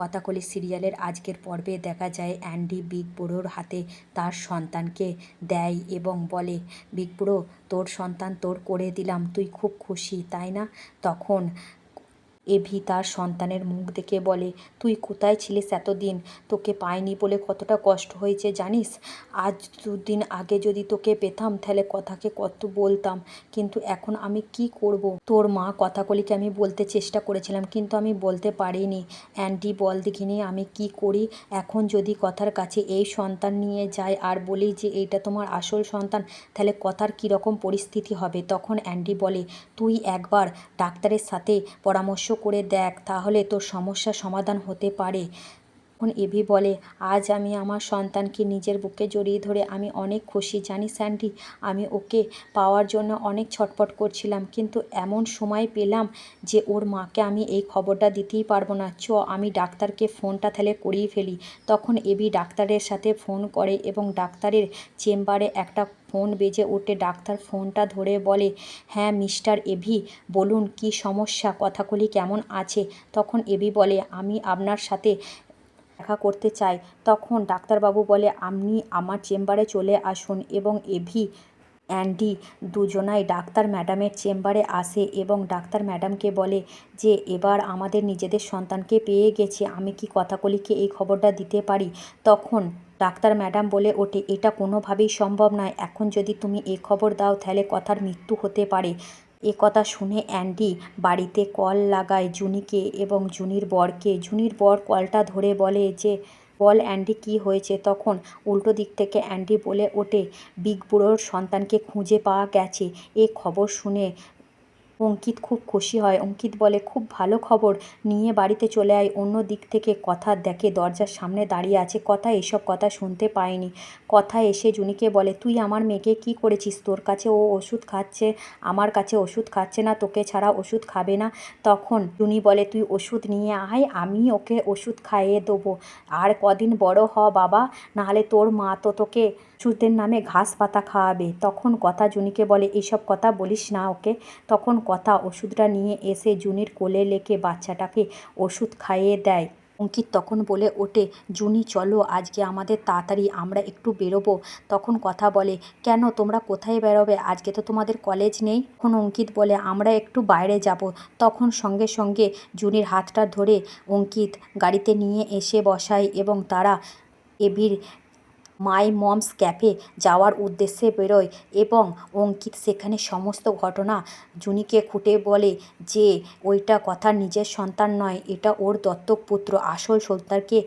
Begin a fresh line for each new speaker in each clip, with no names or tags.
কথাকলি সিরিয়ালের আজকের পর্বে দেখা যায় অ্যান্ডি বিগ বুড়োর হাতে তার সন্তানকে দেয় এবং বলে, বিগ বুড়ো, তোর সন্তান তোর করে দিলাম, তুই খুব খুশি, তাই না? তখন এভি তার সন্তানের মুখ দেখে বলে, তুই কোথায় ছিলিস এতদিন? তোকে পাইনি বলে কতটা কষ্ট হয়েছে জানিস? আজ দুদিন আগে যদি তোকে পেতাম তাহলে কথাকে কত বলতাম। কিন্তু এখন আমি কি করব? তোর মা কথাকলিকে আমি বলতে চেষ্টা করেছিলাম, কিন্তু আমি বলতে পারিনি। অ্যান্টি বল দেখিনি আমি কি করি? এখন যদি কথার কাছে এই সন্তান নিয়ে যায় আর বলি যে এইটা তোমার আসল সন্তান, তাহলে কথার কীরকম পরিস্থিতি হবে? তখন অ্যান্ডি বলে, তুই একবার ডাক্তারের সাথে পরামর্শ করে দেখ তাহলে তোর সমস্যা সমাধান হতে পারে। তখন এভি বলে, আজ আমি আমার সন্তানকে নিজের বুকে জড়িয়ে ধরে আমি অনেক খুশি। জানি স্যান্ডি আমি ওকে পাওয়ার জন্য অনেক ছটপট করছিলাম, কিন্তু এমন সময় পেলাম যে ওর মাকে আমি এই খবরটা দিতেই পারব না। চ, আমি ডাক্তারকে ফোনটা তাহলে করিয়ে ফেলি। তখন এবি ডাক্তারের সাথে ফোন করে এবং ডাক্তারের চেম্বারে একটা ফোন বেজে ওঠে। ডাক্তার ফোনটা ধরে বলে হ্যাঁ মিস্টার এভি বলুন কি সমস্যা? কথাগুলি কেমন আছে? তখন এভি বলে, আমি আপনার সাথে দেখা করতে চাই। তখন ডাক্তারবাবু বলে, আপনি আমার চেম্বারে চলে আসুন এবং এভি অ্যান্ডি দুজনাই ডাক্তার ম্যাডামের চেম্বারে আসে এবং ডাক্তার ম্যাডামকে বলে যে, এবার আমাদের নিজেদের সন্তানকে পেয়ে গেছে, আমি কি কথাকলিকে এই খবরটা দিতে পারি? তখন ডাক্তার ম্যাডাম বলে, ওঠে, এটা কোনোভাবেই সম্ভব নয়। এখন যদি তুমি এই খবর দাও, তাহলে কথার মৃত্যু হতে পারে। এ কথা শুনে অ্যান্ডি বাড়িতে কল লাগায় জুনিকে এবং জুনির বরকে। জুনির বর কলটা ধরে বলে যে, বল অ্যান্ডি, কি হয়েছে? তখন উল্টো দিক থেকে অ্যান্ডি বলে ওঠে, বিগ বুড়োর সন্তানকে খুঁজে পাওয়া গেছে। এ খবর শুনে অঙ্কিত খুব খুশি হয়। অঙ্কিত বলে, খুব ভালো খবর। নিয়ে বাড়িতে চলে আয়। অন্য দিক থেকে কথা দেখে দরজার সামনে দাঁড়িয়ে আছে। কথা এসব কথা শুনতে পায়নি। কথা এসে জুনিকে বলে, তুই আমার মেয়েকে কি করেছিস? তোর কাছে ও ওষুধ খাচ্ছে, আমার কাছে ওষুধ খাচ্ছে না, তোকে ছাড়া ওষুধ খাবে না। তখন জুনি বলে, তুই ওষুধ নিয়ে আয়, আমি ওকে ওষুধ খাইয়ে দেবো। আর কদিন বড় হ বাবা, নাহলে তোর মা তো তোকে ওষুধের নামে ঘাস পাতা খাওয়াবে। তখন কথা জুনিকে বলে এইসব কথা বলিস না ওকে। তখন কথা ওষুধটা নিয়ে এসে জুনির কোলে লেকে বাচ্চাটাকে ওষুধ খাইয়ে দেয়। অঙ্কিত তখন বলে ওঠে জুনি, চলো, আজকে আমাদের তাড়াতাড়ি আমরা একটু বেরোবো। তখন কথা বলে, কেন, তোমরা কোথায় বেরোবে? আজকে তো তোমাদের কলেজ নেই। তখন অঙ্কিত বলে, আমরা একটু বাইরে যাব। তখন সঙ্গে সঙ্গে জুনির হাতটা ধরে অঙ্কিত গাড়িতে নিয়ে এসে বসায় এবং তারা এবির মাই মমস ক্যাফে যাওয়ার উদ্দেশ্যে বেরোয় এবং অঙ্কিত সেখানে সমস্ত ঘটনা জুনিকে খুঁটে বলে যে ওইটা কথা নিজের সন্তান নয়, এটা ওর দত্তক পুত্র। আসল সন্তানকে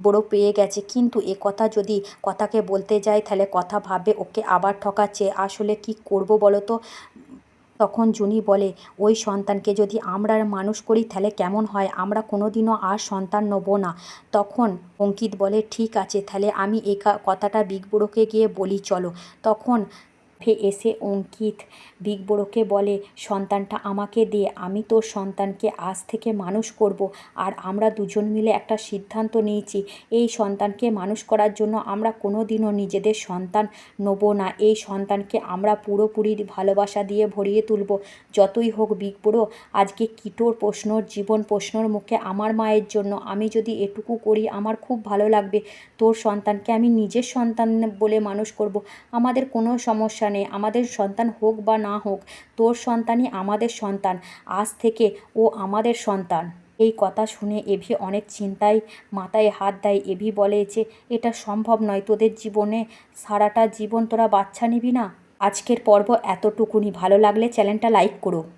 বড় পেয়ে গেছে। কিন্তু এ কথা যদি কথাকে বলতে যায়, তাহলে কথা ভাবে, ওকে আবার ঠকাচ্ছে। আসলে কি করব বলো তো তখন জুনি বলে, ওই সন্তানকে যদি আমরা মানুষ করি তাহলে কেমন হয়? আমরা কোনোদিনও আর সন্তান নেব না। তখন অঙ্কিত বলে, ঠিক আছে, তাহলে আমি এই কথাটা বিগ বুড়োকে গিয়ে বলি, চলো। তখন ফে এসে অঙ্কিত বিগ বড়োকে বলে, সন্তানটা আমাকে দে, আমি তোর সন্তানকে আজ থেকে মানুষ করব, আর আমরা দুজন মিলে একটা সিদ্ধান্ত নিয়েছি। এই সন্তানকে মানুষ করার জন্য আমরা কোনো দিনও নিজেদের সন্তান নেব না। এই সন্তানকে আমরা পুরোপুরি ভালোবাসা দিয়ে ভরিয়ে তুলব। যতই হোক বিগ বড়ো, আজকে কিটোর প্রশ্নর, জীবন প্রশ্নর মুখে আমার মায়ের জন্য আমি যদি এটুকু করি, আমার খুব ভালো লাগবে। তোর সন্তানকে আমি নিজের সন্তান বলে মানুষ করব। আমাদের কোনো সমস্যা নেই আমাদের সন্তান হোক বা না হোক, তোর সন্তানই আমাদের সন্তান। আজ থেকে ও আমাদের সন্তান। এই কথা শুনে এভি অনেক চিন্তায় মাথায় হাত দেয়। এভি বলে যে, এটা সম্ভব নয় তোদের জীবনে সারাটা জীবন তোরা বাচ্চা নিবি না। আজকের পর্ব এতটুকুনি। ভালো লাগলে চ্যানেলটা লাইক করো।